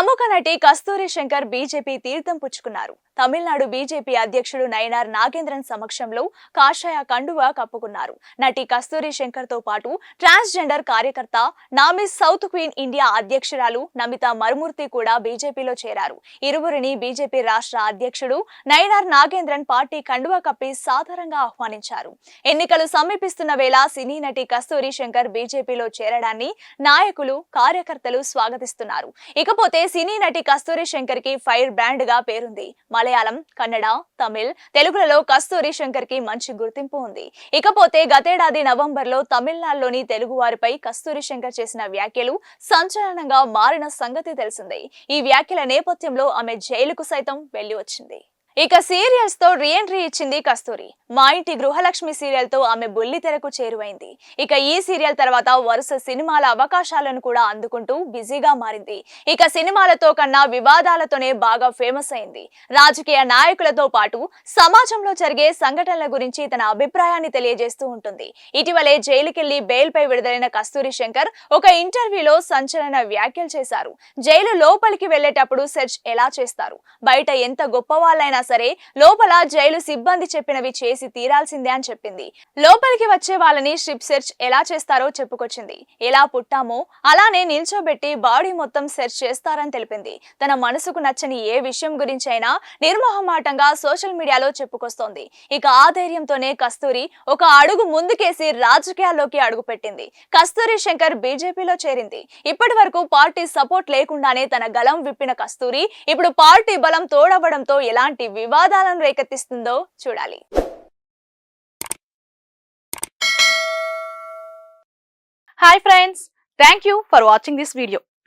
ప్రముఖ నటి కస్తూరి శంకర్ బీజేపీ తీర్థం పుచ్చుకున్నారు. తమిళనాడు బీజేపీ అధ్యక్షుడు నయనార్ నాగేంద్రన్ సమక్షంలో కాషాయ కండువా కప్పుకున్నారు. నటి కస్తూరి శంకర్తో పాటు ట్రాన్స్జెండర్ కార్యకర్త నామిస్ సౌత్ క్వీన్ ఇండియా అధ్యక్షురాలు నమిత మరుమూర్తి కూడా బీజేపీలో చేరారు. ఇరువురిని బీజేపీ రాష్ట్ర అధ్యక్షుడు నయనార్ నాగేంద్రన్ పార్టీ కండువా కప్పి సాధారణంగా ఆహ్వానించారు. ఎన్నికలు సమీపిస్తున్న వేళ సినీ నటి కస్తూరి శంకర్ బీజేపీలో చేరడాన్ని నాయకులు కార్యకర్తలు స్వాగతిస్తున్నారు. ఇకపోతే సినీ నటి కస్తూరి శంకర్కి ఫైర్ బ్రాండ్గా పేరుంది మలయాళం కన్నడ తమిళ్ తెలుగులలో కస్తూరి శంకర్కి మంచి గుర్తింపు ఉంది. ఇకపోతే గతేడాది నవంబర్లో తమిళనాడులోని తెలుగు వారిపై కస్తూరి శంకర్ చేసిన వ్యాఖ్యలు సంచలనంగా మారిన సంగతి తెలిసిందే. ఈ వ్యాఖ్యల నేపథ్యంలో ఆమె జైలుకు సైతం వెళ్ళి వచ్చింది. ఇక సీరియల్స్తో రీఎంట్రీ ఇచ్చింది కస్తూరి. మా ఇంటి గృహలక్ష్మి సీరియల్తో ఆమె బుల్లి తెరకు చేరువైంది. ఇక ఈ సీరియల్ తర్వాత వరుస సినిమాల అవకాశాలను కూడా అందుకుంటూ బిజీగా మారింది. ఇక సినిమాలతో కన్నా వివాదాలతోనే బాగా ఫేమస్ అయింది. రాజకీయ నాయకులతో పాటు సమాజంలో జరిగే సంఘటనల గురించి తన అభిప్రాయాన్ని తెలియజేస్తూ ఉంటుంది. ఇటీవలే జైలుకెళ్ళి బెయిల్ పై విడుదలైన కస్తూరి శంకర్ ఒక ఇంటర్వ్యూలో సంచలన వ్యాఖ్యలు చేశారు. జైలు లోపలికి వెళ్ళేటప్పుడు సెర్చ్ ఎలా చేస్తారు? బయట ఎంత గొప్ప వాళ్ళైనా సరే లోపల జైలు సిబ్బంది చెప్పినవి చేసి తీరాల్సిందే అని చెప్పింది. లోపలికి వచ్చే వాళ్ళని స్ట్రిప్ సెర్చ్ ఎలా చేస్తారో చెప్పుకొచ్చింది. ఎలా పుట్టామో అలానే నిల్చోబెట్టి బాడీ మొత్తం సెర్చ్ చేస్తారని తెలిపింది. తన మనసుకు నచ్చని ఏ విషయం గురించైనా నిర్మోహమాటంగా సోషల్ మీడియాలో చెప్పుకొస్తోంది. ఇక ఆ ధైర్యంతోనే కస్తూరి ఒక అడుగు ముందుకేసి రాజకీయాల్లోకి అడుగుపెట్టింది కస్తూరి శంకర్ బీజేపీలో చేరింది. ఇప్పటి వరకు పార్టీ సపోర్ట్ లేకుండానే తన గలం విప్పిన కస్తూరి ఇప్పుడు పార్టీ బలం తోడవడంతో ఎలాంటి వివాదాలను రేకెత్తిస్తుందో చూడాలి. Hi friends thank you for watching this video